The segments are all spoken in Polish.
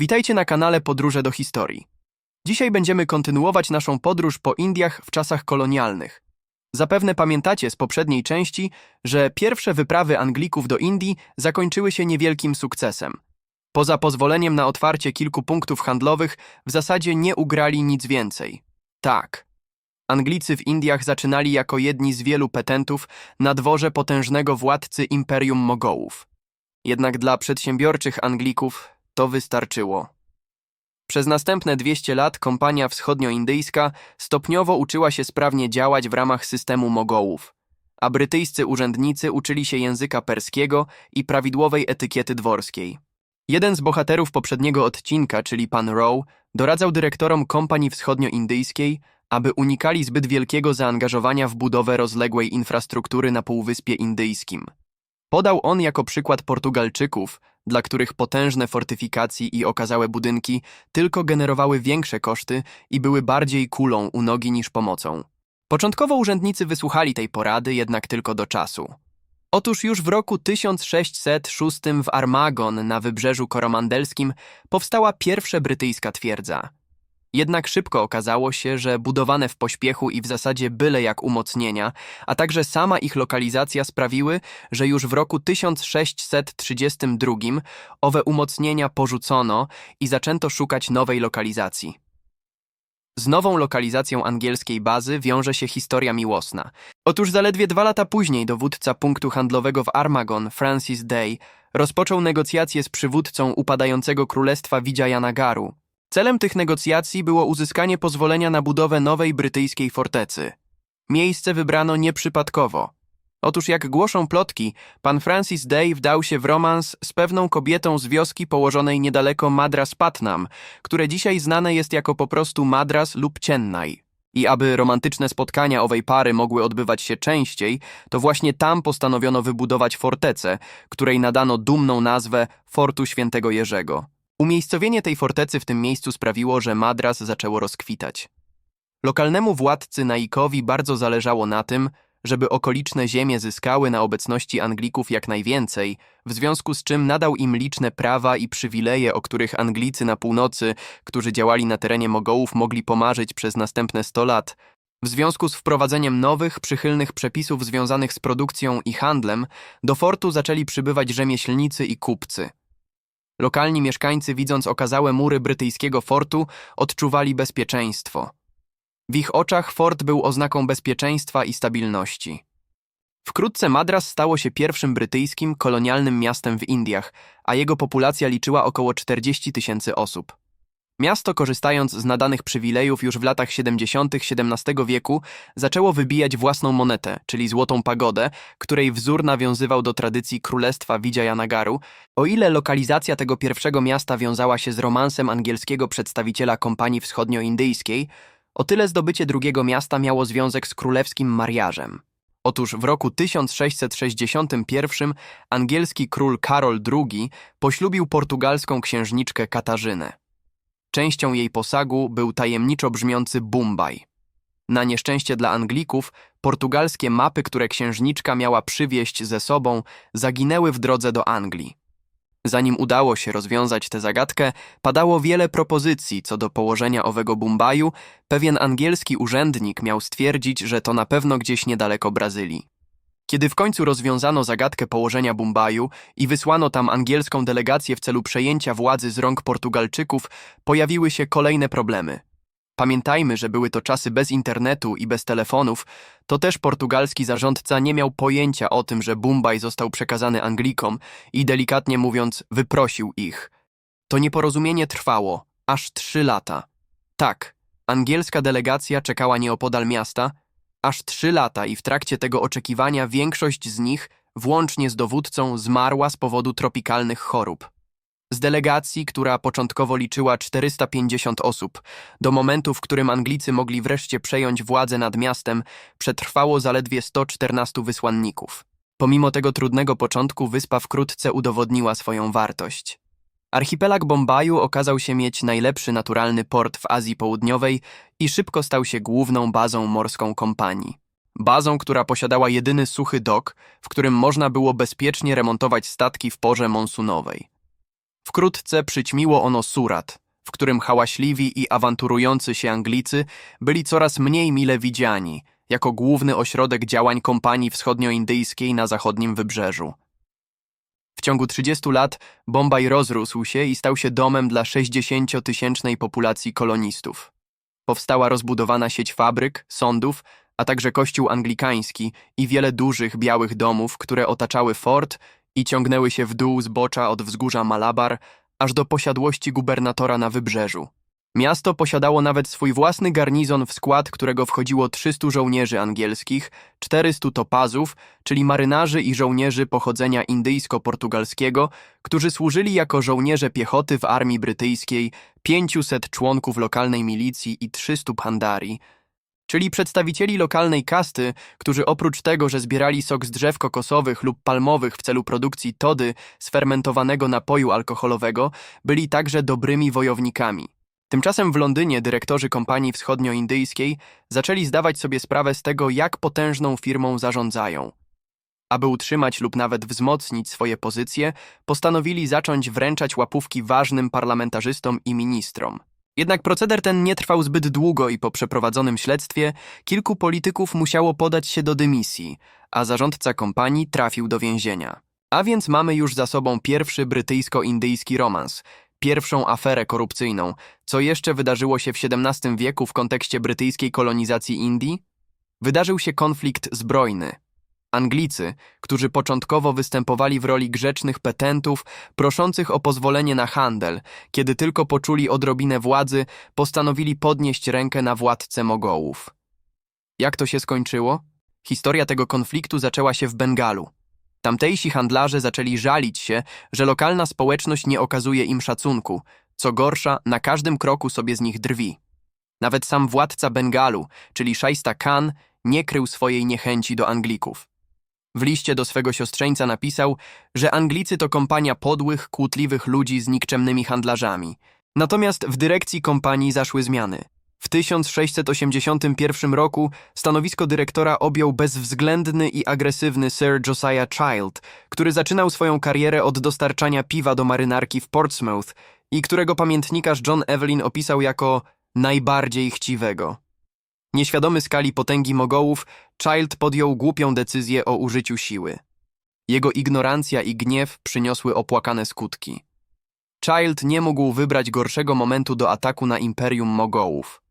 Witajcie na kanale Podróże do Historii. Dzisiaj będziemy kontynuować naszą podróż po Indiach w czasach kolonialnych. Zapewne pamiętacie z poprzedniej części, że pierwsze wyprawy Anglików do Indii zakończyły się niewielkim sukcesem. Poza pozwoleniem na otwarcie kilku punktów handlowych, w zasadzie nie ugrali nic więcej. Tak. Anglicy w Indiach zaczynali jako jedni z wielu petentów na dworze potężnego władcy Imperium Mogołów. Jednak dla przedsiębiorczych Anglików to wystarczyło. Przez następne 200 lat kompania wschodnioindyjska stopniowo uczyła się sprawnie działać w ramach systemu Mogołów, a brytyjscy urzędnicy uczyli się języka perskiego i prawidłowej etykiety dworskiej. Jeden z bohaterów poprzedniego odcinka, czyli pan Rowe, doradzał dyrektorom kompanii wschodnioindyjskiej, aby unikali zbyt wielkiego zaangażowania w budowę rozległej infrastruktury na Półwyspie Indyjskim. Podał on jako przykład Portugalczyków, dla których potężne fortyfikacje i okazałe budynki tylko generowały większe koszty i były bardziej kulą u nogi niż pomocą. Początkowo urzędnicy wysłuchali tej porady jednak tylko do czasu. Otóż już w roku 1606 w Armagon na wybrzeżu koromandelskim powstała pierwsza brytyjska twierdza. Jednak szybko okazało się, że budowane w pośpiechu i w zasadzie byle jak umocnienia, a także sama ich lokalizacja sprawiły, że już w roku 1632 owe umocnienia porzucono i zaczęto szukać nowej lokalizacji. Z nową lokalizacją angielskiej bazy wiąże się historia miłosna. Otóż zaledwie dwa lata później dowódca punktu handlowego w Armagon, Francis Day, rozpoczął negocjacje z przywódcą upadającego królestwa Wijayanagaru. Celem tych negocjacji było uzyskanie pozwolenia na budowę nowej brytyjskiej fortecy. Miejsce wybrano nieprzypadkowo. Otóż jak głoszą plotki, pan Francis Day wdał się w romans z pewną kobietą z wioski położonej niedaleko Madras Patnam, które dzisiaj znane jest jako po prostu Madras lub Chennai. I aby romantyczne spotkania owej pary mogły odbywać się częściej, to właśnie tam postanowiono wybudować fortecę, której nadano dumną nazwę Fortu Świętego Jerzego. Umiejscowienie tej fortecy w tym miejscu sprawiło, że Madras zaczęło rozkwitać. Lokalnemu władcy Naikowi bardzo zależało na tym, żeby okoliczne ziemie zyskały na obecności Anglików jak najwięcej, w związku z czym nadał im liczne prawa i przywileje, o których Anglicy na północy, którzy działali na terenie Mogołów, mogli pomarzyć przez następne 100 lat. W związku z wprowadzeniem nowych, przychylnych przepisów związanych z produkcją i handlem, do fortu zaczęli przybywać rzemieślnicy i kupcy. Lokalni mieszkańcy, widząc okazałe mury brytyjskiego fortu, odczuwali bezpieczeństwo. W ich oczach fort był oznaką bezpieczeństwa i stabilności. Wkrótce Madras stało się pierwszym brytyjskim kolonialnym miastem w Indiach, a jego populacja liczyła około 40 tysięcy osób. Miasto, korzystając z nadanych przywilejów już w latach 70. XVII wieku, zaczęło wybijać własną monetę, czyli złotą pagodę, której wzór nawiązywał do tradycji królestwa Wijayanagaru. O ile lokalizacja tego pierwszego miasta wiązała się z romansem angielskiego przedstawiciela kompanii wschodnioindyjskiej, o tyle zdobycie drugiego miasta miało związek z królewskim mariażem. Otóż w roku 1661 angielski król Karol II poślubił portugalską księżniczkę Katarzynę. Częścią jej posagu był tajemniczo brzmiący Bombay. Na nieszczęście dla Anglików, portugalskie mapy, które księżniczka miała przywieźć ze sobą, zaginęły w drodze do Anglii. Zanim udało się rozwiązać tę zagadkę, padało wiele propozycji co do położenia owego Bumbaju. Pewien angielski urzędnik miał stwierdzić, że to na pewno gdzieś niedaleko Brazylii. Kiedy w końcu rozwiązano zagadkę położenia Bumbaju i wysłano tam angielską delegację w celu przejęcia władzy z rąk Portugalczyków, pojawiły się kolejne problemy. Pamiętajmy, że były to czasy bez internetu i bez telefonów, to też portugalski zarządca nie miał pojęcia o tym, że Bumbaj został przekazany Anglikom i delikatnie mówiąc wyprosił ich. To nieporozumienie trwało aż trzy lata. Tak, angielska delegacja czekała nieopodal miasta, aż trzy lata i w trakcie tego oczekiwania większość z nich, włącznie z dowódcą, zmarła z powodu tropikalnych chorób. Z delegacji, która początkowo liczyła 450 osób, do momentu, w którym Anglicy mogli wreszcie przejąć władzę nad miastem, przetrwało zaledwie 114 wysłanników. Pomimo tego trudnego początku, wyspa wkrótce udowodniła swoją wartość. Archipelag Bombaju okazał się mieć najlepszy naturalny port w Azji Południowej i szybko stał się główną bazą morską kompanii. Bazą, która posiadała jedyny suchy dok, w którym można było bezpiecznie remontować statki w porze monsunowej. Wkrótce przyćmiło ono Surat, w którym hałaśliwi i awanturujący się Anglicy byli coraz mniej mile widziani, jako główny ośrodek działań kompanii wschodnioindyjskiej na zachodnim wybrzeżu. W ciągu 30 lat Bombaj rozrósł się i stał się domem dla 60-tysięcznej populacji kolonistów. Powstała rozbudowana sieć fabryk, sądów, a także kościół anglikański i wiele dużych białych domów, które otaczały fort i ciągnęły się w dół zbocza od wzgórza Malabar aż do posiadłości gubernatora na wybrzeżu. Miasto posiadało nawet swój własny garnizon, w skład którego wchodziło 300 żołnierzy angielskich, 400 topazów, czyli marynarzy i żołnierzy pochodzenia indyjsko-portugalskiego, którzy służyli jako żołnierze piechoty w armii brytyjskiej, 500 członków lokalnej milicji i 300 pandari, czyli przedstawicieli lokalnej kasty, którzy oprócz tego, że zbierali sok z drzew kokosowych lub palmowych w celu produkcji tody, sfermentowanego napoju alkoholowego, byli także dobrymi wojownikami. Tymczasem w Londynie dyrektorzy kompanii wschodnioindyjskiej zaczęli zdawać sobie sprawę z tego, jak potężną firmą zarządzają. Aby utrzymać lub nawet wzmocnić swoje pozycje, postanowili zacząć wręczać łapówki ważnym parlamentarzystom i ministrom. Jednak proceder ten nie trwał zbyt długo i po przeprowadzonym śledztwie kilku polityków musiało podać się do dymisji, a zarządca kompanii trafił do więzienia. A więc mamy już za sobą pierwszy brytyjsko-indyjski romans, pierwszą aferę korupcyjną, co jeszcze wydarzyło się w XVII wieku w kontekście brytyjskiej kolonizacji Indii? Wydarzył się konflikt zbrojny. Anglicy, którzy początkowo występowali w roli grzecznych petentów, proszących o pozwolenie na handel, kiedy tylko poczuli odrobinę władzy, postanowili podnieść rękę na władcę Mogołów. Jak to się skończyło? Historia tego konfliktu zaczęła się w Bengalu. Tamtejsi handlarze zaczęli żalić się, że lokalna społeczność nie okazuje im szacunku, co gorsza, na każdym kroku sobie z nich drwi. Nawet sam władca Bengalu, czyli Shaista Khan, nie krył swojej niechęci do Anglików. W liście do swego siostrzeńca napisał, że Anglicy to kompania podłych, kłótliwych ludzi z nikczemnymi handlarzami. Natomiast w dyrekcji kompanii zaszły zmiany. W 1681 roku stanowisko dyrektora objął bezwzględny i agresywny Sir Josiah Child, który zaczynał swoją karierę od dostarczania piwa do marynarki w Portsmouth i którego pamiętnikarz John Evelyn opisał jako najbardziej chciwego. Nieświadomy skali potęgi Mogołów, Child podjął głupią decyzję o użyciu siły. Jego ignorancja i gniew przyniosły opłakane skutki. Child nie mógł wybrać gorszego momentu do ataku na imperium Mogołów.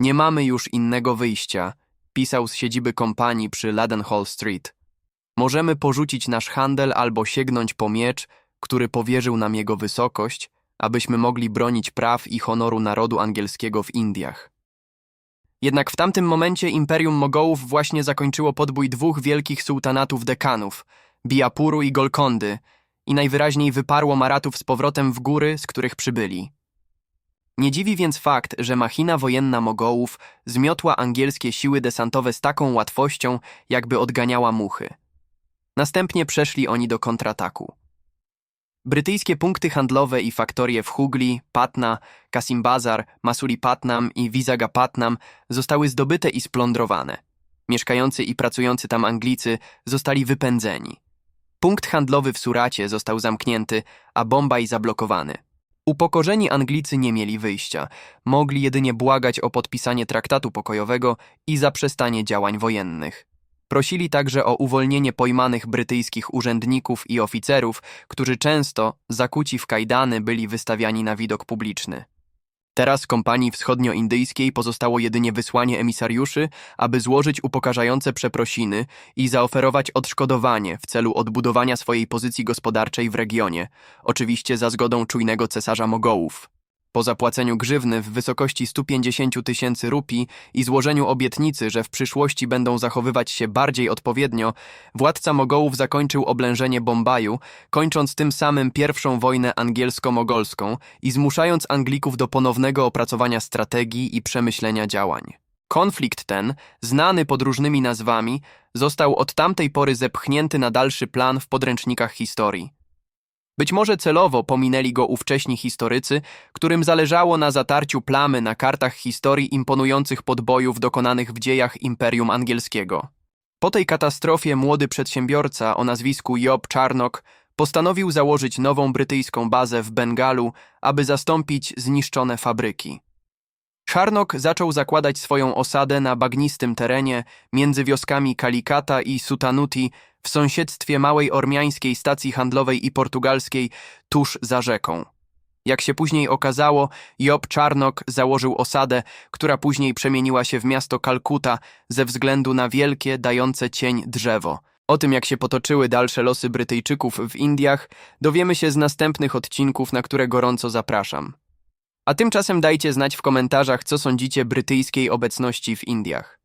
Nie mamy już innego wyjścia, pisał z siedziby kompanii przy Ladenhall Street. Możemy porzucić nasz handel albo sięgnąć po miecz, który powierzył nam jego wysokość, abyśmy mogli bronić praw i honoru narodu angielskiego w Indiach. Jednak w tamtym momencie Imperium Mogołów właśnie zakończyło podbój dwóch wielkich sułtanatów dekanów, Biapuru i Golkondy, i najwyraźniej wyparło Maratów z powrotem w góry, z których przybyli. Nie dziwi więc fakt, że machina wojenna Mogołów zmiotła angielskie siły desantowe z taką łatwością, jakby odganiała muchy. Następnie przeszli oni do kontrataku. Brytyjskie punkty handlowe i faktorie w Hugli, Patna, Kasimbazar, Masulipatnam i Vizagapatnam zostały zdobyte i splądrowane. Mieszkający i pracujący tam Anglicy zostali wypędzeni. Punkt handlowy w Suracie został zamknięty, a Bombaj zablokowany. Upokorzeni Anglicy nie mieli wyjścia. Mogli jedynie błagać o podpisanie traktatu pokojowego i zaprzestanie działań wojennych. Prosili także o uwolnienie pojmanych brytyjskich urzędników i oficerów, którzy często, zakuci w kajdany, byli wystawiani na widok publiczny. Teraz kompanii wschodnioindyjskiej pozostało jedynie wysłanie emisariuszy, aby złożyć upokarzające przeprosiny i zaoferować odszkodowanie w celu odbudowania swojej pozycji gospodarczej w regionie, oczywiście za zgodą czujnego cesarza Mogołów. Po zapłaceniu grzywny w wysokości 150 tysięcy rupii i złożeniu obietnicy, że w przyszłości będą zachowywać się bardziej odpowiednio, władca Mogołów zakończył oblężenie Bombaju, kończąc tym samym pierwszą wojnę angielsko-mogolską i zmuszając Anglików do ponownego opracowania strategii i przemyślenia działań. Konflikt ten, znany pod różnymi nazwami, został od tamtej pory zepchnięty na dalszy plan w podręcznikach historii. Być może celowo pominęli go ówcześni historycy, którym zależało na zatarciu plamy na kartach historii imponujących podbojów dokonanych w dziejach Imperium Angielskiego. Po tej katastrofie młody przedsiębiorca o nazwisku Job Czarnok postanowił założyć nową brytyjską bazę w Bengalu, aby zastąpić zniszczone fabryki. Charnock zaczął zakładać swoją osadę na bagnistym terenie między wioskami Kalikata i Sutanuti w sąsiedztwie małej ormiańskiej stacji handlowej i portugalskiej tuż za rzeką. Jak się później okazało, Job Charnock założył osadę, która później przemieniła się w miasto Kalkuta ze względu na wielkie, dające cień drzewo. O tym, jak się potoczyły dalsze losy Brytyjczyków w Indiach, dowiemy się z następnych odcinków, na które gorąco zapraszam. A tymczasem dajcie znać w komentarzach, co sądzicie brytyjskiej obecności w Indiach.